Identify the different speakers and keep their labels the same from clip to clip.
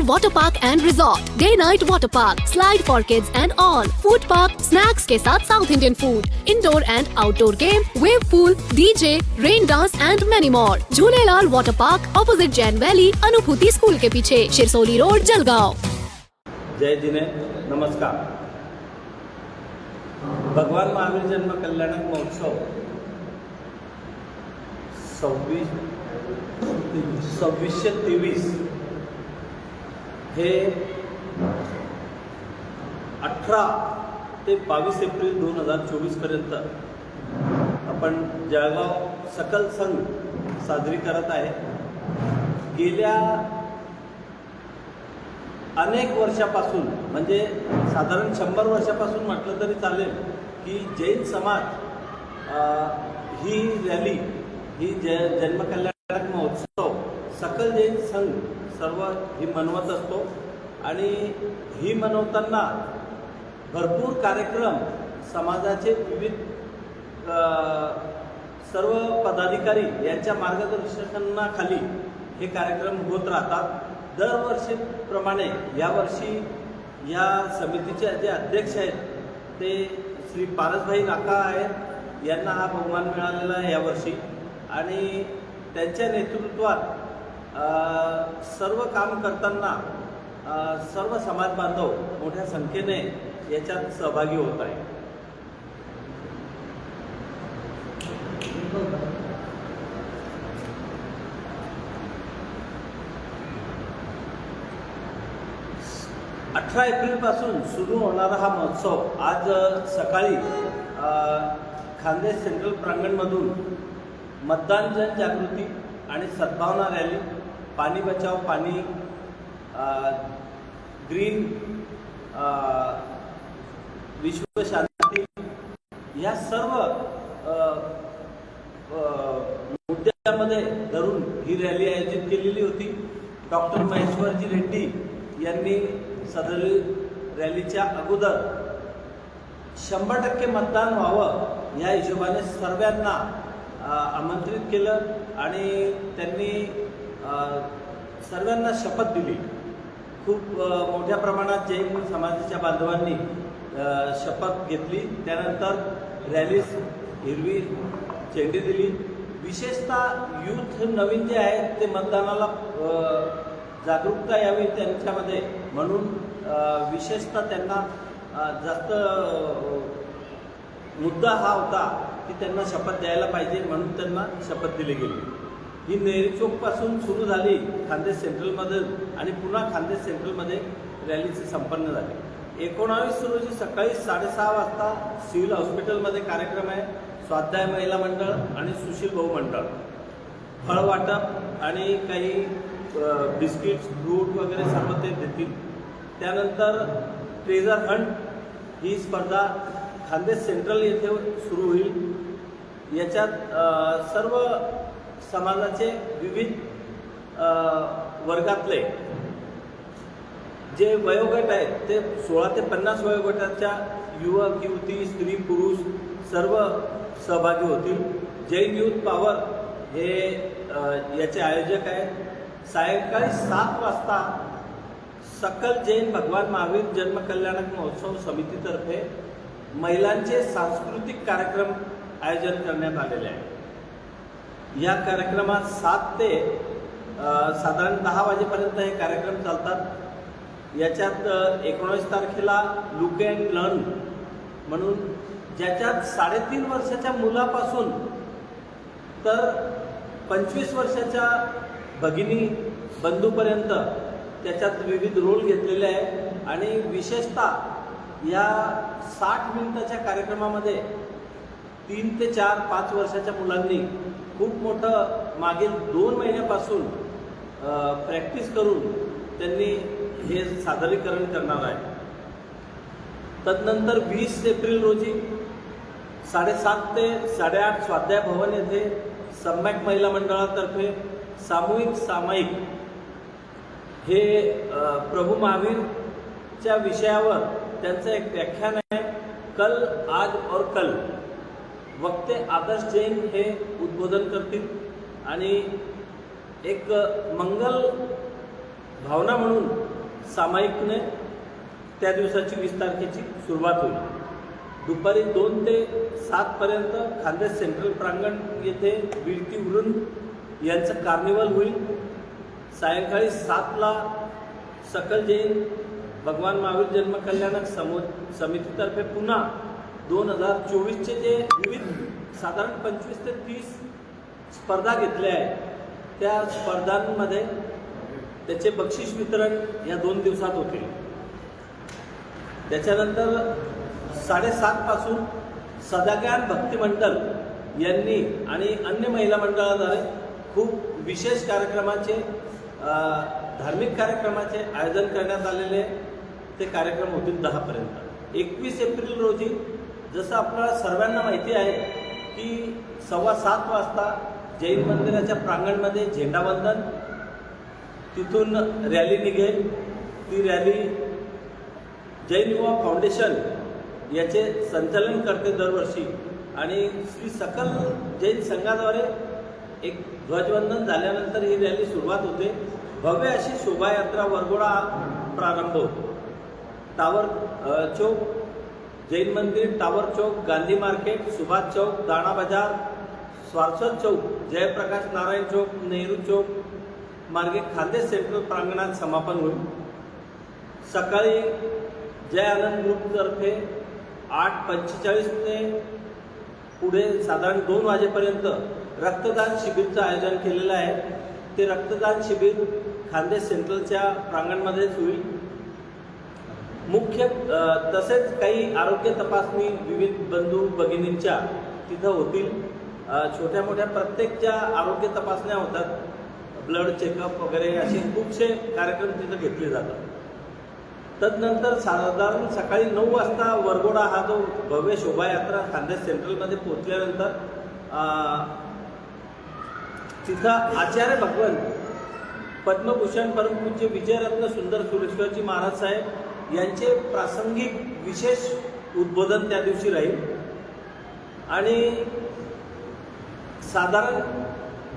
Speaker 1: Jhulelalal Water Park and Resort, Day Night Water Park, Slide for Kids and all, Food Park, Snacks के साथ South Indian food, Indoor and Outdoor game, Wave Pool, DJ, Rain Dance and many more. Jhulelalal Water Park, opposite Jain Valley, Anubhuti school के पीछे Shirsoli road Jalgaon
Speaker 2: जय जिने नमस्कार भगवान महावीर जन्म कल्याणक महोत्सव सव्वीस सव्वीसशे तेवीस हे अठरा ते बावीस एप्रिल दोन हजार चोवीसपर्यंत आपण जळगाव सकल संघ साजरी करत आहे. गेल्या अनेक वर्षापासून म्हणजे साधारण शंभर वर्षापासून म्हटलं तरी चालेल की जैन समाज आ, ही रॅली ही ज जन्मकल्याणक महोत्सव सकल जैन संघ सर्व ही मनवत असतो. आणि ही मनवताना भरपूर कार्यक्रम समाजाचे विविध सर्व पदाधिकारी यांच्या मार्गदर्शनाखाली हे कार्यक्रम होत राहतात. दरवर्षीप्रमाणे यावर्षी या समितीचे जे अध्यक्ष आहेत ते श्री पारसभाई नाका आहेत. यांना हा बहुमान मिळालेला आहे यावर्षी. आणि त्यांच्या नेतृत्वात सर्व काम करताना सर्व समाज बांधव मोठ्या संख्येने याच्यात सहभागी होत आहे अठरा एप्रिलपासून सुरू होणारा हा महोत्सव आज सकाळी खानदेश सेंट्रल प्रांगणमधून मतदान जनजागृती आणि सद्भावना रॅली पाणी बचाव पाणी ग्रीन विश्वशांती विश्व शांती या सर्व मुद्द्यामध्ये धरून ही रॅली आयोजित केलेली होती. डॉक्टर महेश्वरजी रेड्डी यांनी सदर रॅलीच्या अगोदर शंभर टक्के मतदान व्हावं या हिशोबाने सर्वांना आमंत्रित केलं आणि त्यांनी सर्वांना शपथ दिली. खूप मोठ्या प्रमाणात जैन समाजाच्या बांधवांनी शपथ घेतली. त्यानंतर रॅलीस हिरवी झेंडी दिली. विशेषतः यूथ नवीन जे आहेत ते मतदानाला जागरूकता यावी त्यांच्यामध्ये. म्हणून विशेषतः त्यांना जास्त मुद्दा हा होता की त्यांना शपथ द्यायला पाहिजे. म्हणून त्यांना शपथ दिली गेली. ही नेहरी चौकपासून सुरू झाली खानदेश सेंट्रलमध्ये आणि पुन्हा खानदेश सेंट्रलमध्ये रॅलीचे संपन्न झाली. एकोणावीस रोजी सकाळी साडेसहा वाजता सिव्हिल हॉस्पिटलमध्ये कार्यक्रम आहे. स्वाध्याय महिला मंडळ आणि सुशील भाऊ मंडळ. फळ वाटप आणि काही बिस्किट्स फ्रूट वगैरे सर्व ते देतील. त्यानंतर ट्रेझर हंट ही स्पर्धा खानदेश सेंट्रल येथे सुरू होईल. याच्यात सर्व समाजाचे विविध वर्गातले जे वयोगट आहेत ते सोळा ते पन्नास वयोगटाच्या युवक युवती स्त्री पुरुष सर्व सहभागी होतील. जैन युथ पॉवर हे याचे आयोजक आहेत. सायंकाळी सात वाजता सकल जैन भगवान महावीर जन्मकल्याणक महोत्सव समितीतर्फे महिलांचे सांस्कृतिक कार्यक्रम आयोजन करण्यात आलेले आहे या कार्यक्रमात सात ते साधारण दहा वाजेपर्यंत हे कार्यक्रम चालतात. याच्यात एकोणावीस तारखेला लुक अँड लर्न म्हणून ज्याच्यात साडेतीन वर्षाच्या मुलापासून तर पंचवीस वर्षाच्या भगिनी बंधूपर्यंत त्याच्यात विविध रोल घेतलेले आहे. आणि विशेषतः या साठ मिनिटाच्या कार्यक्रमामध्ये तीन ते चार पाच वर्षाच्या मुलांनी खूप मोठं मागील दोन महिन्यापासून प्रॅक्टिस करून त्यांनी हे सादरीकरण करणार आहे. तदनंतर वीस एप्रिल रोजी साडेसात ते साडेआठ स्वाध्याय भवन येथे सम्यक महिला मंडळातर्फे सामूहिक सामायिक हे प्रभू महावीरच्या विषयावर त्यांचं एक व्याख्यान आहे कल आज और कल. वक्ते आदर्श जैन हे उद्बोधन करतील. आणि एक मंगल भावना म्हणून सामायिकने त्या दिवसाची वीस तारखेची सुरुवात होईल. दुपारी दोन ते सातपर्यंत खानदेश सेंट्रल प्रांगण येथे विळती उरून यांचं कार्निवल होईल. सायंकाळी सातला सकल जैन भगवान महावीर जन्म कल्याणक समो समितीतर्फे पुन्हा दोन हजार चोवीसचे जे विविध साधारण पंचवीस ते तीस स्पर्धा घेतल्या आहेत त्या स्पर्धांमध्ये त्याचे बक्षीस वितरण या दोन दिवसात होते त्याच्यानंतर साडेसातपासून सदाज्ञान भक्ती मंडळ यांनी आणि अन्य महिला मंडळाद्वारे खूप विशेष कार्यक्रमाचे धार्मिक कार्यक्रमाचे आयोजन करण्यात आलेले ते कार्यक्रम होतील दहापर्यंत. एकवीस एप्रिल रोजी जसं आपल्याला सर्वांना माहिती आहे की सव्वा सात वाजता जैन मंदिराच्या प्रांगणमध्ये झेंडावंदन तिथून रॅली निघेल. ती रॅली जैन युवा फाउंडेशन याचे संचालन करते दरवर्षी. आणि श्री सकल जैन संघाद्वारे एक ध्वजवंदन झाल्यानंतर ही रॅली सुरुवात होते. भव्य अशी शोभायात्रा वरघोडा प्रारंभ होतो. टावर चौक जैन मंदिर टावर चौक गांधी मार्केट सुभाष चौक दाणा बाजार स्वारस्वत चौक जयप्रकाश नारायण चौक नेहरू चौक मार्गे खानदेश सेंट्रल प्रांगणात समापन होईल. सकाळी जय आनंद ग्रुपतर्फे आठ पंचेचाळीस ते पुढे साधारण दोन वाजेपर्यंत रक्तदान शिबिरचं आयोजन केलेलं आहे. ते रक्तदान शिबिर खानदेश सेंट्रलच्या प्रांगणमध्येच होईल. मुख्य तसेच काही आरोग्य तपासणी विविध बंधू भगिनींच्या तिथं होतील. छोट्या मोठ्या प्रत्येक ज्या आरोग्य तपासण्या होतात. ब्लड चेकअप वगैरे असे खूपसे कार्यक्रम तिथं घेतले जातात. तदनंतर साधारण सकाळी नऊ वाजता वरगोडा हा जो भव्य शोभायात्रा खानदेश सेंट्रलमध्ये पोहोचल्यानंतर तिथं आचार्य भगवंत पद्मभूषण परमपूज्य विजयरत्न सुंदर सुरेश्वरजी महाराज साहेब यांचे प्रासंगिक विशेष उद्बोधन त्या दिवशी राहील. आणि साधारण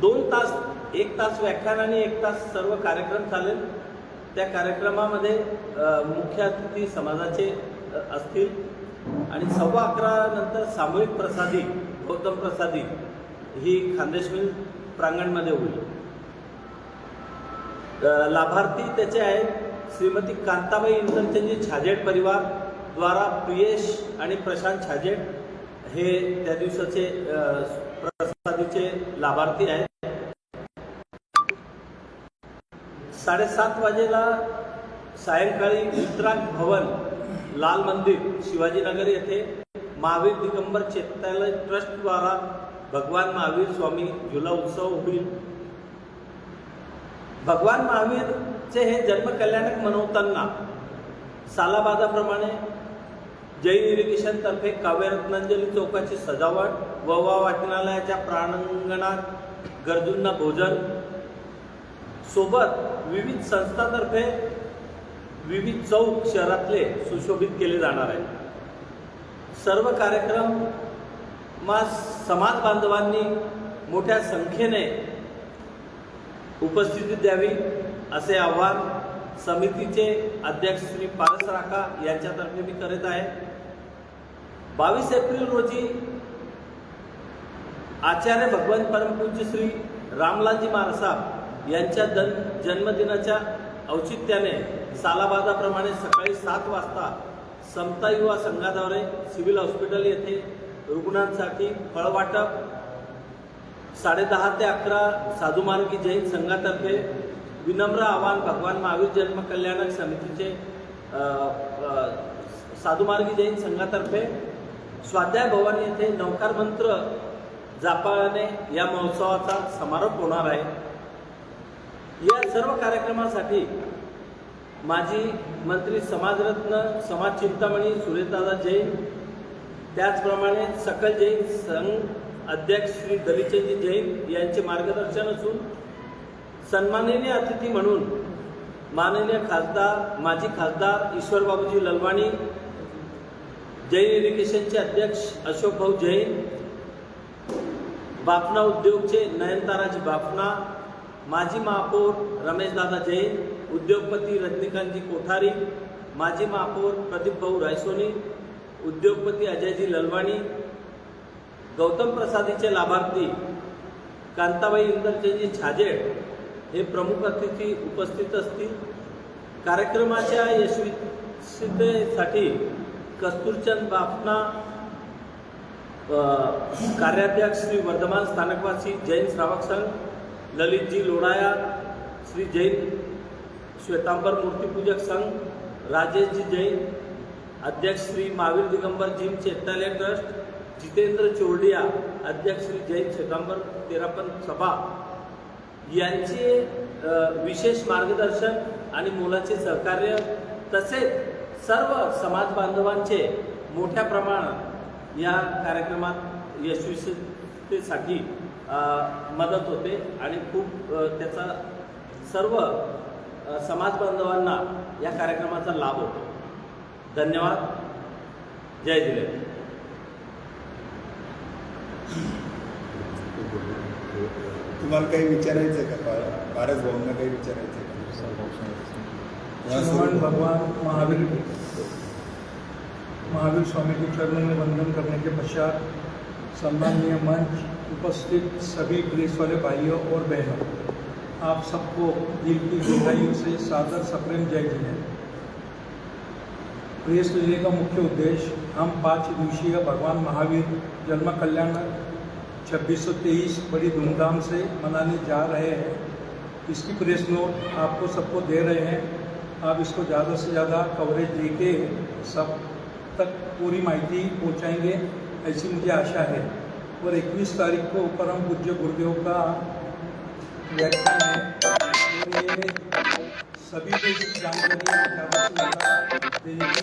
Speaker 2: दोन तास एक तास व्याख्यान आणि एक तास सर्व कार्यक्रम चालेल. त्या कार्यक्रमामध्ये मुख्य अतिथी समाजाचे असतील. आणि सव्वा अकरा नंतर सामूहिक प्रसादी गौतम प्रसादी ही खानदेशमिल प्रांगणमध्ये होईल. लाभार्थी त्याचे आहेत. श्रीमती कांताबाई इंद्रचंदजी छाजेड परिवार द्वारा प्रियेश आणि प्रशांत छाजेड हे त्या दिवसाचे प्रसादीचे लाभार्थी आहेत. साडेसात वाजेला सायंकाळी वितराग भवन लाल मंदिर शिवाजीनगर येथे महावीर दिगंबर चेतालय ट्रस्टद्वारा भगवान महावीर स्वामी झुला उत्सव होईल. भगवान महावीर महावीरचे हे जन्मकल्याणक मनवताना सालाबादाप्रमाणे जैन इरिगेशनतर्फे काव्यरत्नांजली चौकाची सजावट ववा वाचनालयाच्या प्रांगणात गरजूंना भोजन. सोबत विविध संस्थातर्फे विविध चौक शहरातले सुशोभित केले जाणार आहे सर्व कार्यक्रम मा समाज बांधवांनी मोठ्या संख्येने उपस्थिती द्यावी. असे आवाहन समितीचे अध्यक्ष श्री पारस राखा यांच्यातर्फे मी करत आहे. बावीस एप्रिल रोजी आचार्य भगवान परमपूज्य श्री रामलालजी महाराज यांच्या जन जन्मदिनाच्या औचित्याने सालाबादाप्रमाणे सकाळी सात वाजता समता युवा संघाद्वारे सिव्हिल हॉस्पिटल येथे रुग्णांसाठी फळवाटप साडेदहा ते अकरा साधुमार्गी जैन संघातर्फे विनम्र आवाहन भगवान महावीर जन्म कल्याणक समितीचे साधुमार्गी जैन संघातर्फे स्वाध्याय भवन येथे नौकार मंत्र जापाने या महोत्सवाचा समारोप होणार आहे. या सर्व कार्यक्रमासाठी माजी मंत्री समाजरत्न समाज चिंतामणी सुरेशदादा जैन त्याचप्रमाणे सकल जैन संघ अध्यक्ष श्री दलितचंदजी जैन यांचे मार्गदर्शन असून सन्माननीय अतिथी म्हणून माननीय खासदार माजी खासदार ईश्वर बाबूजी ललवाणी जैन इरिगेशनचे अध्यक्ष अशोक भाऊ जैन बाफना उद्योगचे नयनताराजी बाफना माजी महापौर रमेशदादा जैन उद्योगपती रजनीकांतजी कोठारी माजी महापौर प्रदीप भाऊ रायसोनी उद्योगपती अजयजी ललवाणी गौतम प्रसादीचे लाभार्थी कांताबाई इंदरचेजी छाजेड हे प्रमुख अतिथी उपस्थित असतील. कार्यक्रमाच्या यशस्वीतेसाठी कस्तुरचंद बाफना कार्याध्यक्ष श्री वर्धमान स्थानकवासी जैन श्रावक संघ ललितजी लोडाया श्री जैन श्वेतांबर मूर्तिपूजक संघ राजेशजी जैन अध्यक्ष श्री महावीर दिगंबर जिम चेतनालय ट्रस्ट जितेंद्र चोरडिया अध्यक्ष श्री जैन श्वेतांबर तेरापन सभा यांचे विशेष मार्गदर्शन आणि मोलाचे सहकार्य तसेच सर्व समाज बांधवांचे मोठ्या प्रमाणात या कार्यक्रमात यशस्वीतेसाठी मदत होते आणि खूप त्याचा सर्व समाज बांधवांना या कार्यक्रमाचा लाभ होतो. धन्यवाद. जय जिल्हे
Speaker 3: तुम्हाला काही विचारायचं आहे का? पारस भाऊंना काही विचारायचं आहे
Speaker 4: भगवान महावीर महावीर स्वामी के चरणों में वंदन करने के पश्चात सम्माननीय मंच उपस्थित सभी पुलिस वाले भाइयों और बहनों, आप सबको दिल की गहराइयों से सादर सप्रेम जय ज़िले प्रेस ज़िले का मुख्य उद्देश्य, हम पाँच दिवसीय भगवान महावीर जन्म कल्याण 2623 बड़ी धूमधाम से मनाने जा रहे हैं। इसकी प्रेस नोट आपको सबको दे रहे हैं। आप इसको ज़्यादा से ज़्यादा कवरेज दे के सब तक पूरी माहिती पहुंचाएँगे, ऐसी मुझे आशा है। और 21 तारीख को परम पूज्य गुरुदेव का व्याख्यान है। सभी जानकारी देने की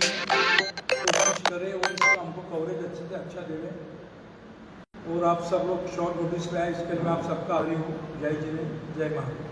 Speaker 4: कोशिश करें और हमको कवरेज अच्छे से अच्छा देवें और आप सब लोग शॉर्ट नोटिस में आए इसके लिए मैं आप सबका आभारी हूँ। जय जिले जय महाराज